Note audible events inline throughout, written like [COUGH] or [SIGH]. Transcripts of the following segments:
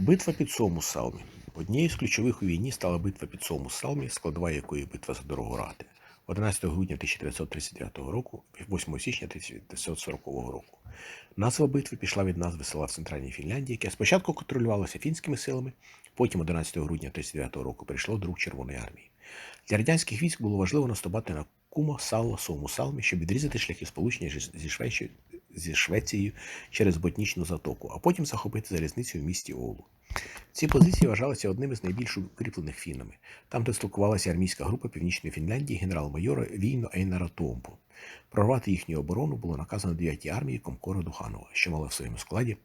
Битва під Сомусалмі. Однією з ключових у війні стала битва під Сомусалмі, складова якої битва за дорогу Рати. 11 грудня 1939 року, 8 січня 1940 року. Назва битви пішла від назви села в центральній Фінляндії, яке спочатку контролювалося фінськими силами, потім 11 грудня 1939 року прийшло до рук Червоної армії. Для радянських військ було важливо наступати на Кума, Салла, Сомусалмі, щоб відрізати шляхи сполучення зі Швецією, зі Швецією через Ботнічну затоку, а потім захопити залізницю в місті Оулу. Ці позиції вважалися одними з найбільш укріплених фінами. Там дислокувалася армійська група Північної Фінляндії генерал-майора Війно Ейнара Томпу. Прорвати їхню оборону було наказано 9-й армії Комкора Духанова, що мала в своєму складі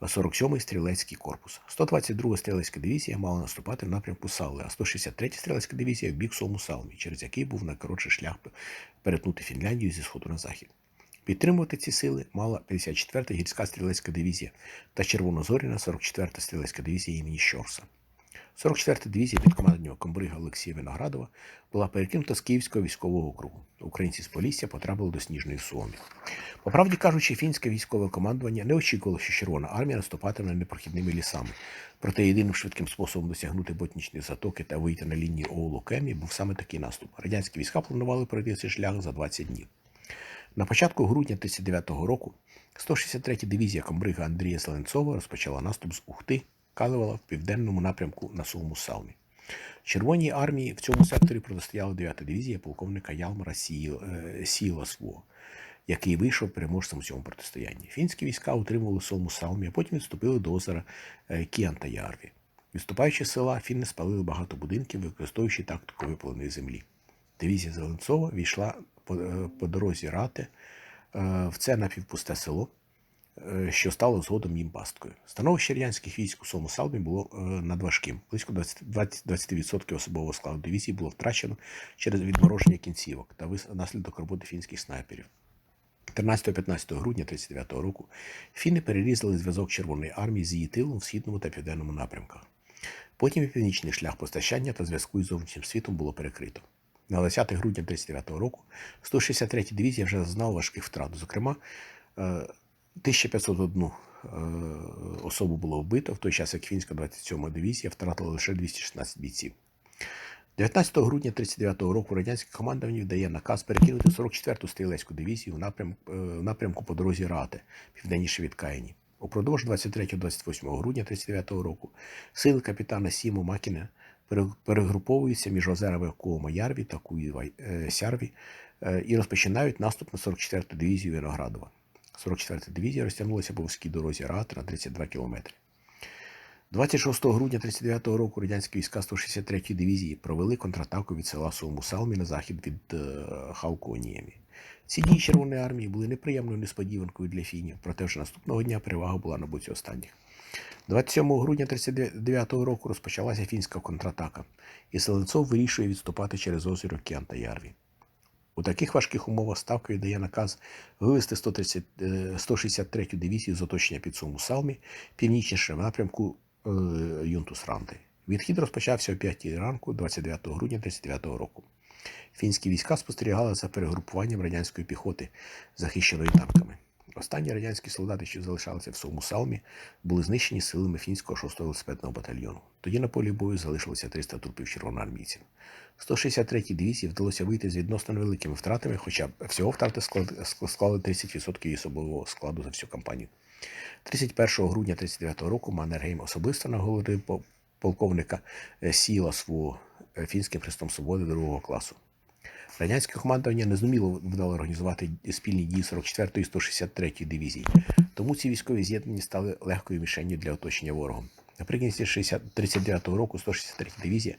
47-й стрілецький корпус. 122-га стрілецька дивізія мала наступати в напрямку Салли, а 163-я стрілецька дивізія в бік Сому-Салмі, через який був найкоротший шлях перетнути Фінляндію зі сходу на захід. Підтримувати ці сили мала 54-та гірська стрілецька дивізія та Червонозоріна 44-та стрілецька дивізія імені Щорса. 44-та дивізія під командуванням комбрига Олексія Виноградова була перекинута з Київського військового округу. Українці з Полісся потрапили до Сніжної Суоми. По правді кажучи, фінське військове командування не очікувало, що Червона армія наступатиме непрохідними лісами. Проте єдиним швидким способом досягнути ботнічної затоки та вийти на лінію оулу Кемі був саме такий наступ. Радянські війська планували пройти цей шлях за 20 днів. На початку грудня 1939 року 163-я дивізія комбрига Андрія Зеленцова розпочала наступ з Ухти, Калевала в південному напрямку на Суму Салмі. Червоній армії в цьому секторі протистояла 9-та дивізія полковника Ялмара е, Сіласво, який вийшов переможцем у цьому протистоянні. Фінські війська утримували Сому Салмі, а потім відступили до озера е, Кіантаярві. Відступаючи з села, фінни спалили багато будинків, використовуючи тактику випаленої землі. Дивізія Зеленцова війшла по, е, по дорозі Рати е, в це напівпусте село, е, що стало згодом їм пасткою. Становище радянських військ у Сому Салмі було надважким. Близько 20%, 20 20% особового складу дивізії було втрачено через відмороження кінцівок та внаслідок роботи фінських снайперів. 13-15 грудня 1939 року фіни перерізали зв'язок Червоної армії з її тилом в східному та південному напрямках. Потім і північний шлях постачання та зв'язку із зовнішнім світом було перекрито. На 10 грудня 1939 року 163 дивізія вже зазнала важких втрат. Зокрема, е, 1501 е, особу було вбито, в той час як фінська 27 дивізія втратила лише 216 бійців. 19 грудня 1939 року радянське командування дає наказ перекинути 44-ту стрілецьку дивізію в напрям, е, в напрямку по дорозі Рати, південніше від Каїні. Упродовж 23-28 грудня 1939 року сили капітана Сіму Макіна перегруповуються між озерами Куома Ярві та Куєва е, Сярві е, і розпочинають наступ на 44-ту дивізію Виноградова. 44-та дивізія розтягнулася по вузькій дорозі Рати на 32 кілометри. 26 грудня 1939 року радянські війська 163-ї дивізії провели контратаку від села Суму-Салмі на захід від е, Халконіємі. Ці дії Червоної армії були неприємною несподіванкою для фінів, проте вже наступного дня перевага була на боці останніх. 27 грудня 1939 року розпочалася фінська контратака, і Селенцов вирішує відступати через озеро Кіанта-Ярві. У таких важких умовах ставка віддає наказ вивести 130, е, 163-ю дивізію з оточення під Суму Салмі північніше в напрямку е, Юнтус-Ранти. Відхід розпочався о 5 ранку 29 грудня 1939 року. Фінські війська спостерігали за перегрупуванням радянської піхоти, захищеної танками. Останні радянські солдати, що залишалися в Сому Салмі, були знищені силами фінського 6-го велосипедного батальйону. Тоді на полі бою залишилося 300 трупів червоноармійців. 163-й дивізії вдалося вийти з відносно невеликими втратами, хоча всього втрати склали 30% особового складу за всю кампанію. 31 грудня 1939 року Маннергейм особисто нагородив полковника е, Сіла свого е, фінським хрестом свободи другого класу. Радянське командування не зуміло вдало організувати спільні дії 44-ї і 163-ї дивізії, тому ці військові з'єднання стали легкою мішенню для оточення ворогом. Наприкінці 60 39-го року 163 я дивізія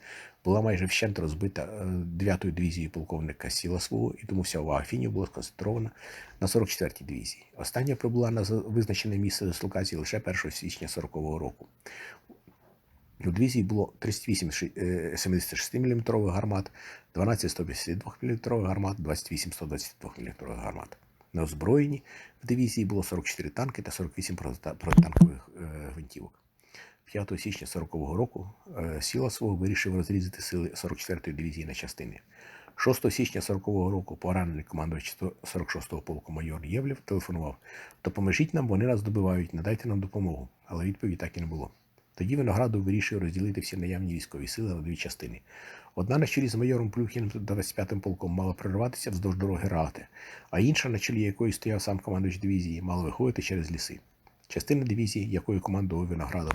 була майже вщент розбита 9-ю дивізією полковника Сіла свого, і тому вся увага фінів була сконцентрована на 44-й дивізії. Остання прибула на визначене місце дислокації лише 1 січня 40-го року. У дивізії було 38 е, 76 мм гармат, 12 152 мм гармат, 28 122 мм гармат. На озброєнні в дивізії було 44 танки та 48 протитанкових е, гвинтівок. 5 січня 40-го року е, Сіла свого вирішив розрізати сили 44-ї дивізії на частини. 6 січня 40-го року поранений командувач 46-го полку майор Євлєв телефонував: Допоможіть нам, вони нас добивають, надайте нам допомогу. Але відповіді так і не було. Тоді Виноградов вирішив розділити всі наявні військові сили на дві частини. Одна на чолі з майором Плюхіним та 25-м полком мала прорватися вздовж дороги Рати, а інша, на чолі якої стояв сам командуючий дивізії, мала виходити через ліси. Частина дивізії, якою командував Виноградов,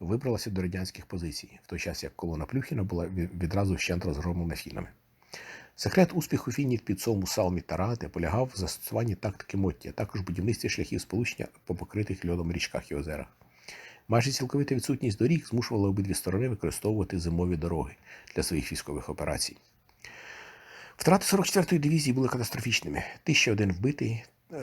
вибралася до радянських позицій, в той час як колона Плюхіна була відразу вщент розгромлена фінами. Секрет успіху фінів під Сому, Салмі та Раати полягав в застосуванні тактики Мотті, а також будівництві шляхів сполучення по покритих льодом річках і озерах. Майже цілковита відсутність доріг змушувала обидві сторони використовувати зимові дороги для своїх військових операцій. Втрати 44-ї дивізії були катастрофічними. 1001 вбитий, е,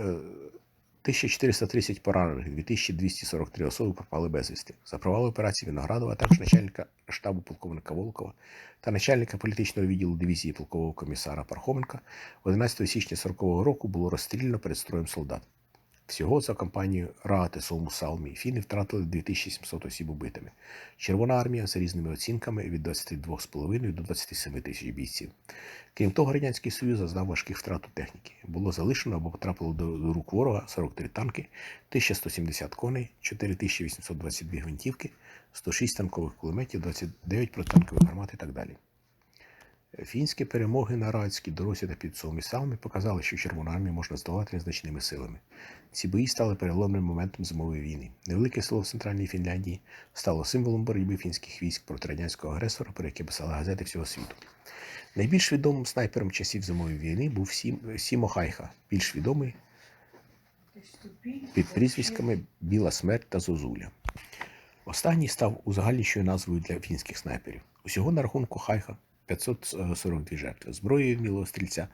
1430 поранених, 2243 особи пропали безвісти. За провали операції Виноградова, а також начальника штабу полковника Волкова та начальника політичного відділу дивізії полкового комісара Пархоменка 11 січня 40-го року було розстріляно перед строєм солдат. Всього за кампанію Раати Сому Салмі фіни втратили 2700 осіб убитими. Червона армія за різними оцінками від 22,5 до 27 тисяч бійців. Крім того, Радянський Союз зазнав важких втрат у техніки. Було залишено або потрапило до, до рук ворога 43 танки, 1170 коней, 4822 гвинтівки, 106 танкових кулеметів, 29 протитанкових гармат і так далі. Фінські перемоги на Радській дорозі та під Сомі Салмі показали, що Червону армію можна здолати незначними силами. Ці бої стали переломним моментом зимової війни. Невелике село в центральній Фінляндії стало символом боротьби фінських військ проти радянського агресора, про яке писали газети всього світу. Найбільш відомим снайпером часів зимової війни був Сімо Хайха, більш відомий під прізвиськами Біла Смерть та Зозуля. Останній став узагальнішою назвою для фінських снайперів. Усього на рахунку Хайха 542 жертви. Зброєю вмілого стрільця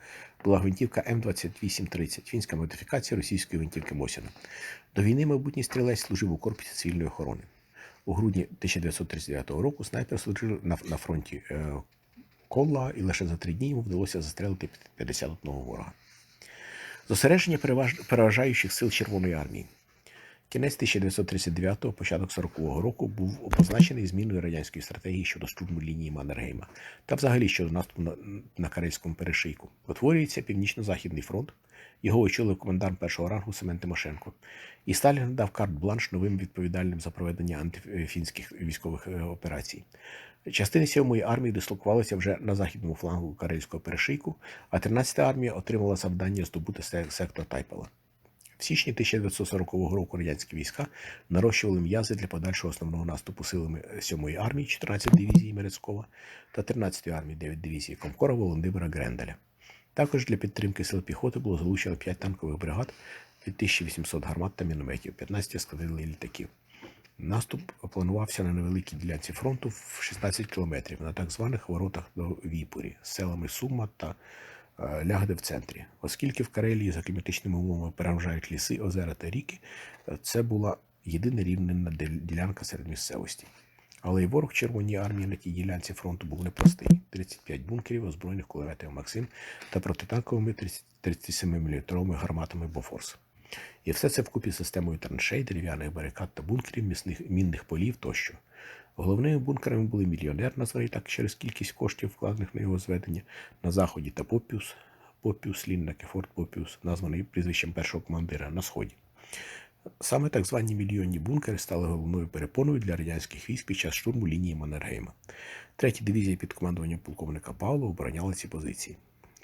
була гвинтівка М2830, фінська модифікація російської гвинтівки Мосіна. До війни майбутній стрілець служив у корпусі цивільної охорони. У грудні 1939 року снайпер служив на, на фронті е, Колла, і лише за три дні йому вдалося застрелити 51 ворога. Зосередження переваж... переважаючих сил Червоної армії. Кінець 1939-го, початок 40-го року був позначений зміною радянської стратегії щодо штурму лінії Маннергейма та взагалі щодо наступу на, на Карельському перешийку. Утворюється Північно-Західний фронт. Його очолив комендант першого рангу Семен Тимошенко. І Сталін дав карт-бланш новим відповідальним за проведення антифінських військових е, операцій. Частини 7-ї армії дислокувалися вже на західному флангу Карельського перешийку, а 13-та армія отримала завдання здобути сектор Тайпела. В січні 1940 року радянські війська нарощували м'язи для подальшого основного наступу силами 7-ї армії, 14 дивізій Мерецькова та 13-ї армії, 9 дивізій Комкора Володимира Гренделя. Також для підтримки сил піхоти було залучено 5 танкових бригад, 2800 гармат та мінометів, 15 ескадрилей літаків. Наступ планувався на невеликій ділянці фронту в 16 кілометрів на так званих воротах до Віпурі селами Сума та е, Лягде в центрі. Оскільки в Карелії за кліматичними умовами переважають ліси, озера та ріки, е, це була єдина рівнинна діл- ділянка серед місцевості. Але й ворог Червоній армії на тій ділянці фронту був непростий: 35 бункерів, озброєних кулеметами Максим та протитанковими 37-мм гарматами Бофорс. І все це вкупі з системою траншей, дерев'яних барикад та бункерів, місних, мінних полів тощо. Головними бункерами були мільйонер, названий так через кількість коштів, вкладених на його зведення, на заході та Попіус, Попіус Ліннак і Форт Попіус, названий прізвищем першого командира на сході. Саме так звані мільйонні бункери стали головною перепоною для радянських військ під час штурму лінії Маннергейма. Третя дивізія під командуванням полковника Павлова обороняла ці позиції.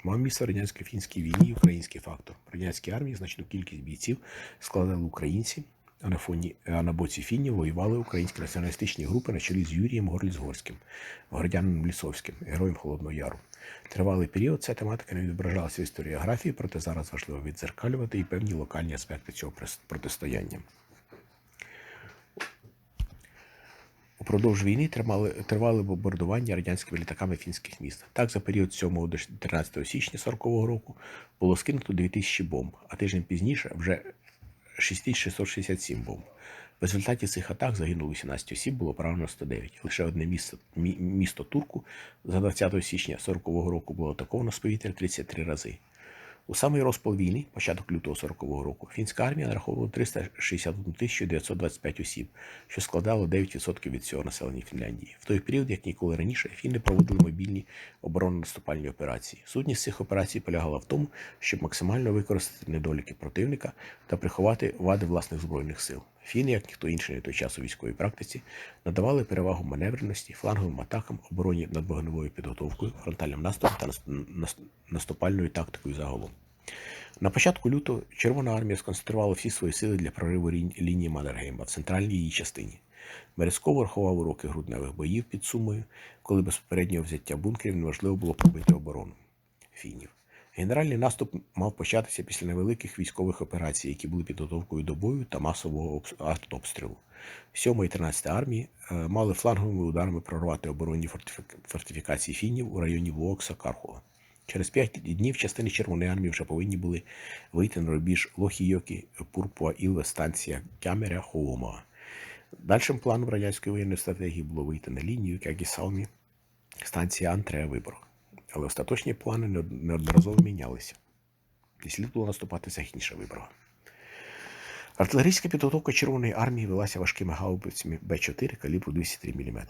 Мав місце радянсько-фінській війні і український фактор. Радянській армії значну кількість бійців складали українці, а на фоні а на боці фінів воювали українські націоналістичні групи на чолі з Юрієм Горліцгорським, городянином Лісовським, героєм Холодного Яру. Тривалий період ця тематика не відображалася в історіографії, проте зараз важливо відзеркалювати і певні локальні аспекти цього протистояння. Упродовж війни тримали, тривали бомбардування радянськими літаками фінських міст. Так, за період 7 до 13 січня 40-го року було скинуто 2000 бомб, а тиждень пізніше вже 6667 бомб. В результаті цих атак загинуло 18 осіб, було поранено 109. Лише одне місто, мі- місто Турку за 20 січня 40-го року було атаковано з повітря 33 рази. У самий розпал війни, початок лютого 40-го року, фінська армія нараховувала 361 тисячу 925 осіб, що складало 9% від всього населення Фінляндії. В той період, як ніколи раніше, фіни проводили мобільні оборонно-наступальні операції. Сутність цих операцій полягала в тому, щоб максимально використати недоліки противника та приховати вади власних збройних сил. Фіни, як ніхто інший на той час у військовій практиці, надавали перевагу маневреності, фланговим атакам, обороні над вогневою підготовкою, фронтальним наступом та нас- нас- наступальною тактикою загалом. На початку лютого Червона армія сконцентрувала всі свої сили для прориву лінії Маннергейма в центральній її частині. Березково рахував уроки грудневих боїв під Сумою, коли без попереднього взяття бункерів неможливо було пробити оборону фінів. Генеральний наступ мав початися після невеликих військових операцій, які були підготовкою до бою та масового обс- артобстрілу. 7 і 13 армії е, мали фланговими ударами прорвати оборонні фортифікації фінів у районі Вокса Кархова. Через 5 днів частини Червоної армії вже повинні були вийти на рубіж Лохійокі, Пурпуа, Ілве, станція Кямеря, Хоума. Дальшим планом радянської воєнної стратегії було вийти на лінію Кягісалмі, станція Антрея Виборг. Але остаточні плани неодноразово мінялися. І слід було наступати західніше Виборга. Артилерійська підготовка Червоної армії велася важкими гаубицями Б4 калібру 203 мм.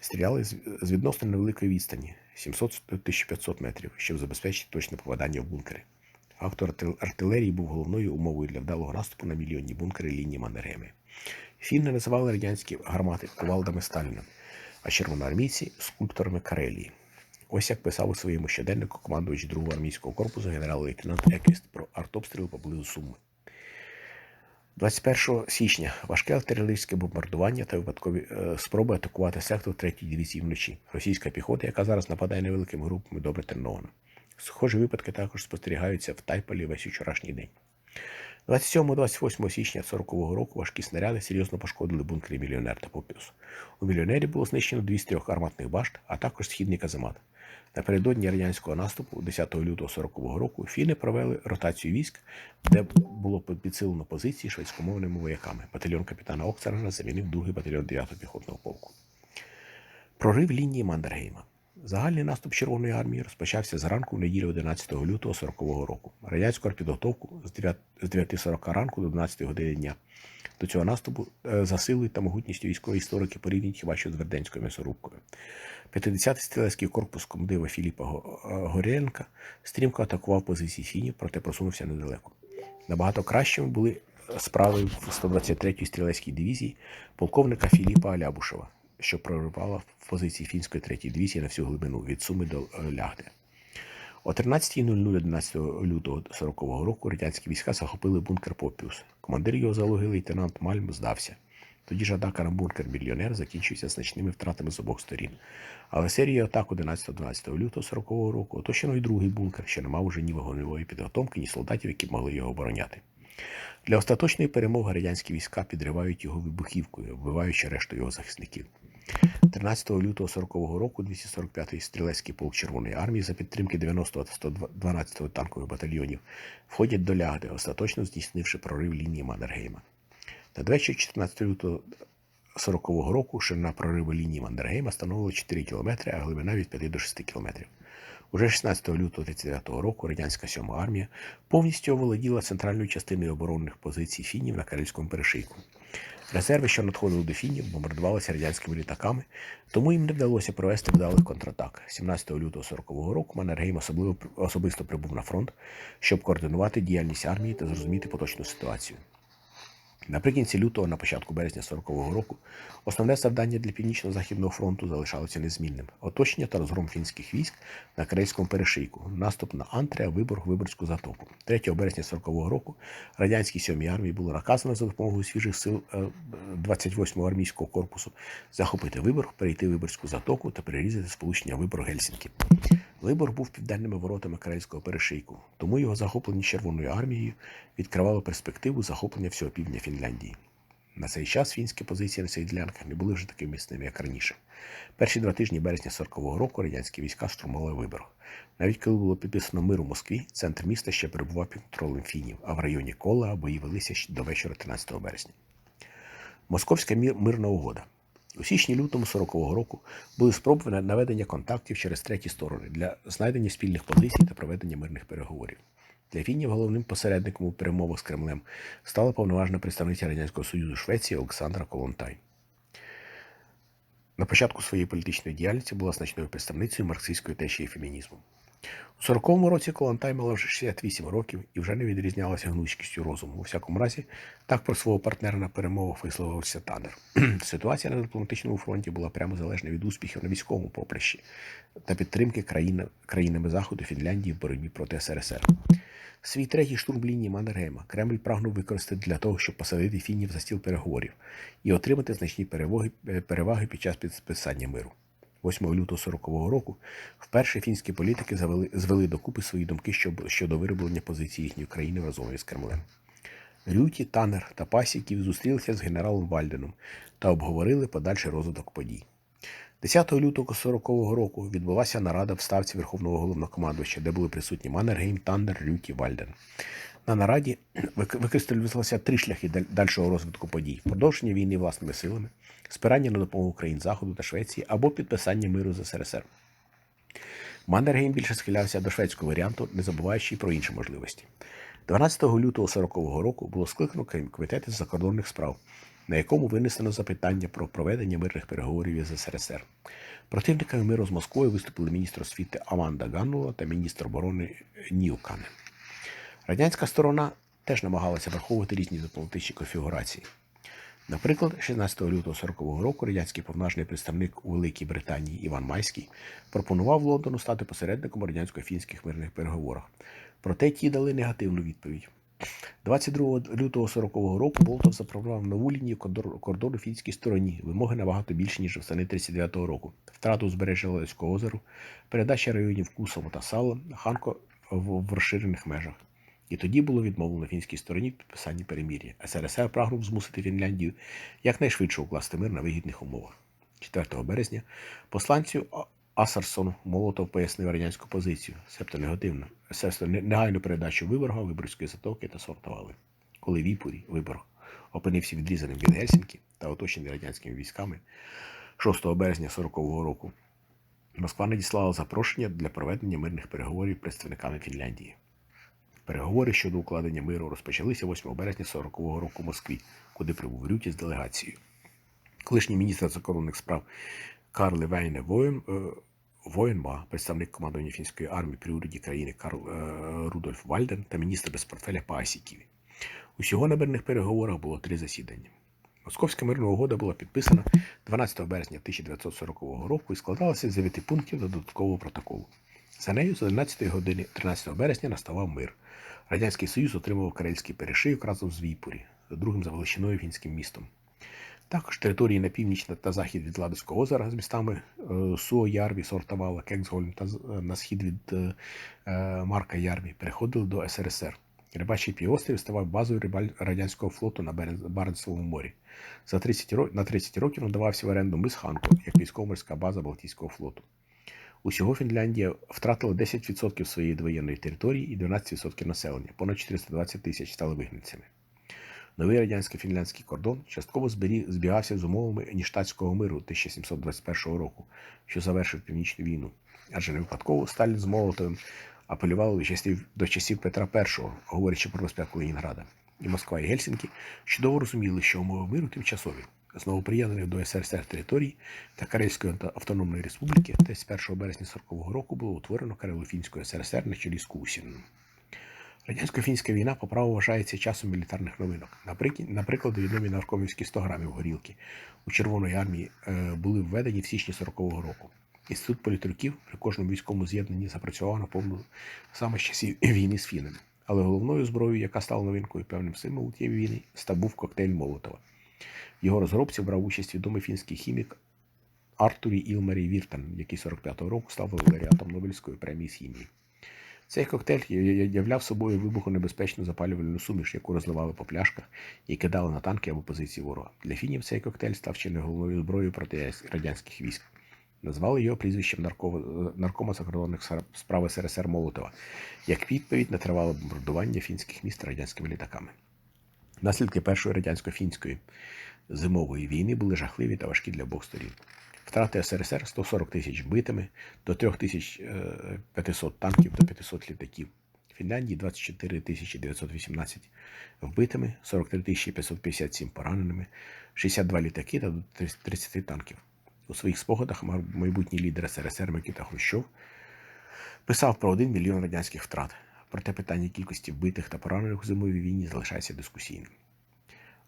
Стріляли з відносно невеликої відстані 700-1500 метрів, щоб забезпечити точне попадання в бункери. Арти- артилерії був головною умовою для вдалого наступу на мільйонні бункери лінії Маннергейми. Фінни називали радянські гармати кувалдами Сталіна, а червоноармійці скульпторами Карелії. Ось як писав у своєму щоденнику командувач 2-го армійського корпусу генерал-лейтенант Еквіст про артобстріл поблизу Суми. 21 січня важке артилерійське бомбардування та випадкові е, спроби атакувати сектор 3-ї дивізії вночі. Російська піхота, яка зараз нападає невеликими групами, добре тренована. Схожі випадки також спостерігаються в Тайполі весь вчорашній день. 27-28 січня 40-го року важкі снаряди серйозно пошкодили бункери мільйонер та Попіус. У мільйонері було знищено дві з трьох арматних башт, а також східний каземат. Напередодні радянського наступу 10 лютого 40-го року фіни провели ротацію військ, де було підсилено позиції шведськомовними вояками. Батальйон капітана Оксарена замінив другий батальйон 9-го піхотного полку. Прорив лінії Мандергейма. Загальний наступ Червоної армії розпочався зранку в неділю 11 лютого 40-го року. Радянську підготовку з 9.40 ранку до 12 години дня. До цього наступу е, за силою та могутністю військової історики порівнюють хіба що з Верденською м'ясорубкою. 50-й стрілецький корпус комдива Філіпа е, стрімко атакував позиції фінів, проте просунувся недалеко. Набагато кращими були справи в 123-й стрілецькій дивізії полковника Філіпа Алябушева, що проривала в позиції фінської 3-ї дивізії на всю глибину від Суми до е, Лягди. О 13.00 11 лютого 40-го року радянські війська захопили бункер Попіус. Командир його залоги лейтенант Мальм здався. Тоді ж атака на бункер мільйонер закінчився значними втратами з обох сторін. Але серія атак 11-12 лютого 40-го року оточено й другий бункер, що не мав уже ні вогневої підготовки, ні солдатів, які могли його обороняти. Для остаточної перемоги радянські війська підривають його вибухівкою, вбиваючи решту його захисників. 13 лютого 40-го року 245-й стрілецький полк Червоної армії за підтримки 90-го та 112-го танкових батальйонів входять до Лягди, остаточно здійснивши прорив лінії Маннергейма. Надвечір 14 лютого 40-го року ширина прориву лінії Мандергейма становила 4 км, а глибина від 5 до 6 км. Уже 16 лютого 39 року радянська 7 армія повністю оволоділа центральною частиною оборонних позицій фінів на Карельському перешийку. Резерви, що надходили до фінів, бомбардувалися радянськими літаками, тому їм не вдалося провести вдалих контратак. 17 лютого 40-го року Маннергейм особливо особисто прибув на фронт, щоб координувати діяльність армії та зрозуміти поточну ситуацію. Наприкінці лютого, на початку березня 40-го року, основне завдання для Північно-Західного фронту залишалося незмінним: оточення та розгром фінських військ на Карельському перешийку, наступ на Антрея, Виборг, Виборську затоку. 3 березня 40-го року радянській 7-й армії було наказано за допомогою свіжих сил е, 28-го армійського корпусу захопити Виборг, перейти Виборську затоку та перерізати сполучення Виборг-Гельсінки. Вибор був південними воротами Карельського перешийку, тому його захоплення Червоною армією відкривало перспективу захоплення всього півдня Фінляндії. На цей час фінські позиції на цих ділянках не були вже такими міцними, як раніше. Перші два тижні березня 40-го року радянські війська штурмували Виборг. Навіть коли було підписано мир у Москві, центр міста ще перебував під контролем фінів, а в районі Кола бої велися до вечора 13 березня. Московська мирна угода. У січні-лютому 40-го року були спроби наведення контактів через треті сторони для знайдення спільних позицій та проведення мирних переговорів. Для фінів головним посередником у перемовах з Кремлем стала повноважна представниця Радянського Союзу Швеції Олександра Колонтай. На початку своєї політичної діяльності була значною представницею марксистської течії фемінізму. У 40-му році Колонтай мала вже 68 років і вже не відрізнялася гнучкістю розуму. У всякому разі, так про свого партнера на перемовах висловився Танер. [CLEARS THROAT] Ситуація на дипломатичному фронті була прямо залежна від успіхів на військовому поприщі та підтримки країн, країнами Заходу Фінляндії в боротьбі проти СРСР. Свій третій штурм лінії Маннергейма Кремль прагнув використати для того, щоб посадити фінів за стіл переговорів і отримати значні переваги, переваги під час підписання миру. 8 лютого 40-го року вперше фінські політики завели, звели докупи свої думки щодо, вироблення позиції їхньої країни разом із Кремлем. Рюті, Танер та Пасіків зустрілися з генералом Вальденом та обговорили подальший розвиток подій. 10 лютого 40-го року відбулася нарада в ставці Верховного головнокомандувача, де були присутні Маннергейм, Таннер, Рюті, Вальден. На нараді викристалізувалися три шляхи дальшого розвитку подій: продовження війни власними силами, спирання на допомогу країн Заходу та Швеції або підписання миру з СРСР. Маннергейм більше схилявся до шведського варіанту, не забуваючи про інші можливості. 12 лютого 40-го року було скликано комітет із закордонних справ, на якому винесено запитання про проведення мирних переговорів із СРСР. Противниками миру з Москвою виступили міністр освіти Аманда Ганнула та міністр оборони Ньюканен. Радянська сторона теж намагалася враховувати різні дипломатичні конфігурації. Наприклад, 16 лютого 40-го року радянський повноважний представник у Великій Британії Іван Майський пропонував Лондону стати посередником радянсько-фінських мирних переговорах. Проте ті дали негативну відповідь. 22 лютого 40-го року Болтов запропонував нову лінію кордону фінській стороні. Вимоги набагато більші, ніж восени 39-го року. Втрату узбережжя Лоського озеру, передача районів Кусово та Сало, Ханко в розширених межах. І тоді було відмовлено фінській стороні в підписанні перемір'я. СРСР прагнув змусити Фінляндію якнайшвидше укласти мир на вигідних умовах. 4 березня посланцю Асарсон Молотов пояснив радянську позицію, себто негативно, себто негайну передачу Виборга, Виборської затоки та Сортовали. Коли Віпурі, Виборг, опинився відрізаним від Гельсінки та оточений радянськими військами 6 березня 40-го року, Москва надіслала запрошення для проведення мирних переговорів представниками Фінляндії. Переговори щодо укладення миру розпочалися 8 березня 40-го року в Москві, куди прибув Рюті з делегацією. Колишній міністр закордонних справ Карл Вейне Воєн, е, Воєнба, представник командування фінської армії при уряді країни Карл е, Рудольф Вальден та міністр без портфеля Пасіківі. Усього на мирних переговорах було три засідання. Московська мирна угода була підписана 12 березня 1940 року і складалася з 9 пунктів додаткового протоколу. За нею з 11 години 13 березня наставав мир. Радянський Союз отримав Карельський перешийок разом з Війпурі, другим за величиною фінським містом. Також території на північ та захід від Ладовського озера з містами е, Суо Ярві, Сортавала, Кексгольм та е, на схід від е, Марка Ярві переходили до СРСР. Рибачий півострів ставав базою радянського флоту на Баренцевому морі. За 30 років, на 30 років надавався в оренду мис Ханко як військово-морська база Балтійського флоту. Усього Фінляндія втратила 10% своєї довоєнної території і 12% населення, понад 420 тисяч стали вигнанцями. Новий радянсько-фінляндський кордон частково збігався з умовами Ніштатського миру 1721 року, що завершив північну війну. Адже не випадково Сталін з Молотовим апелювали до часів, Петра І, говорячи про безпеку Ленінграда. І Москва і Гельсінкі чудово розуміли, що умови миру тимчасові. Знову приєднаних до СРСР територій та Карельської автономної республіки, десь 1 березня 40-го року було утворено Карело-Фінську СРСР на чолі з Кусіним. Радянсько-фінська війна по праву вважається часом мілітарних новинок. Наприклад, відомі наркомівські 100 грамів горілки у Червоної армії е, були введені в січні 40-го року. Інститут політруків при кожному військовому з'єднанні запрацював на повну саме з часів війни з фінами. Але головною зброєю, яка стала новинкою певним символом тієї війни, був коктейль Молотова. В його розробці брав участь відомий фінський хімік Артурі Ілмарі Віртан, який 45-го року став лауреатом Нобелівської премії з хімії. Цей коктейль являв собою вибухонебезпечну запалювальну суміш, яку розливали по пляшках і кидали на танки або позиції ворога. Для фінів цей коктейль став чи не головною зброєю проти радянських військ. Назвали його прізвищем наркома закордонних справ СРСР Молотова як відповідь на тривале бомбардування фінських міст радянськими літаками. Наслідки Першої радянсько-фінської зимової війни були жахливі та важкі для обох сторін. Втрати СРСР 140 тисяч битими, до 3500 е, танків та 500 літаків. Фінляндії 24 918 вбитими, 43 557 пораненими, 62 літаки та 30 танків. У своїх спогадах майбутній лідер СРСР Микита Хрущов писав про 1 мільйон радянських втрат. Проте питання кількості вбитих та поранених у зимовій війні залишається дискусійним.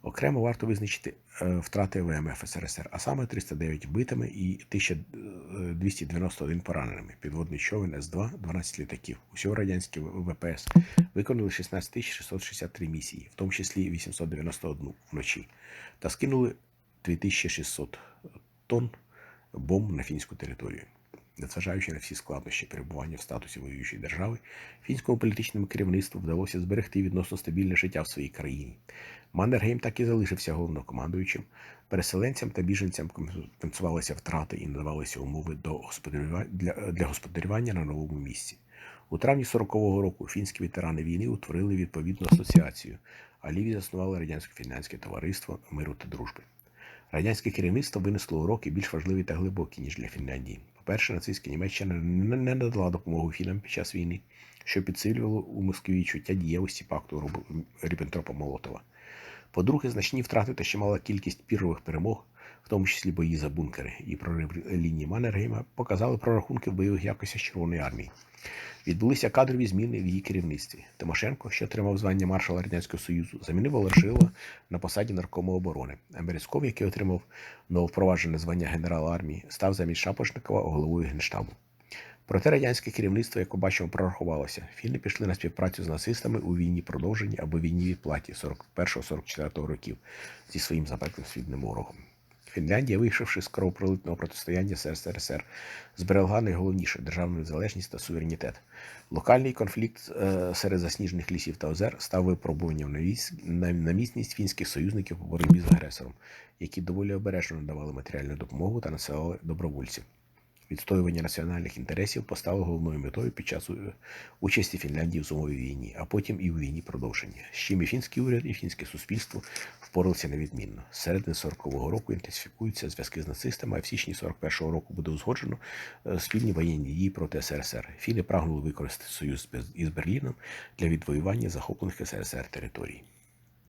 Окремо варто визначити е, втрати ВМФ СРСР, а саме 309 вбитими і 1291 пораненими. Підводний човен С-2, 12 літаків. Усього радянські ВПС виконали 16 663 місії, в тому числі 891 вночі, та скинули 2600 тонн бомб на фінську територію. Незважаючи на всі складнощі перебування в статусі воюючої держави, фінському політичному керівництву вдалося зберегти відносно стабільне життя в своїй країні. Маннергейм так і залишився головнокомандуючим. Переселенцям та біженцям компенсувалися втрати і надавалися умови до господарювання для, для господарювання на новому місці. У травні 40-го року фінські ветерани війни утворили відповідну асоціацію, а ліві заснували радянсько-фінляндське товариство миру та дружби. Радянське керівництво винесло уроки більш важливі та глибокі, ніж для Фінляндії. По-перше, нацистська Німеччина не надала допомогу фінам під час війни, що підсилювало у Москві чуття дієвості пакту Ріббентропа Молотова. По-друге, значні втрати та чимала кількість пірових перемог, в тому числі бої за бункери і прорив лінії Маннергейма, показали прорахунки бойових якостях Червоної армії. Відбулися кадрові зміни в її керівництві. Тимошенко, що отримав звання маршала Радянського Союзу, замінив Волошила на посаді наркому оборони. А Березков, який отримав нововпроваджене звання генерала армії, став замість Шапошникова головою генштабу. Проте радянське керівництво, як бачимо, прорахувалося. Фіни пішли на співпрацю з нацистами у війні продовженні або війні відплаті 41-44 років зі своїм запеклим свідним ворогом. Фінляндія, вийшовши з кровопролитного протистояння з СРСР, зберегла найголовніше державну незалежність та суверенітет. Локальний конфлікт е, серед засніжених лісів та озер став випробуванням на, міцність фінських союзників по боротьбі з агресором, які доволі обережно надавали матеріальну допомогу та насилали добровольців. Відстоювання національних інтересів постало головною метою під час е, участі Фінляндії в зимовій війні, а потім і у війні продовження. З чим і фінський уряд, і фінське суспільство впоралися невідмінно. З середини 40-го року інтенсифікуються зв'язки з нацистами, а в січні 41-го року буде узгоджено е, спільні воєнні дії проти СРСР. Фіни прагнули використати союз із Берліном для відвоювання захоплених СРСР територій.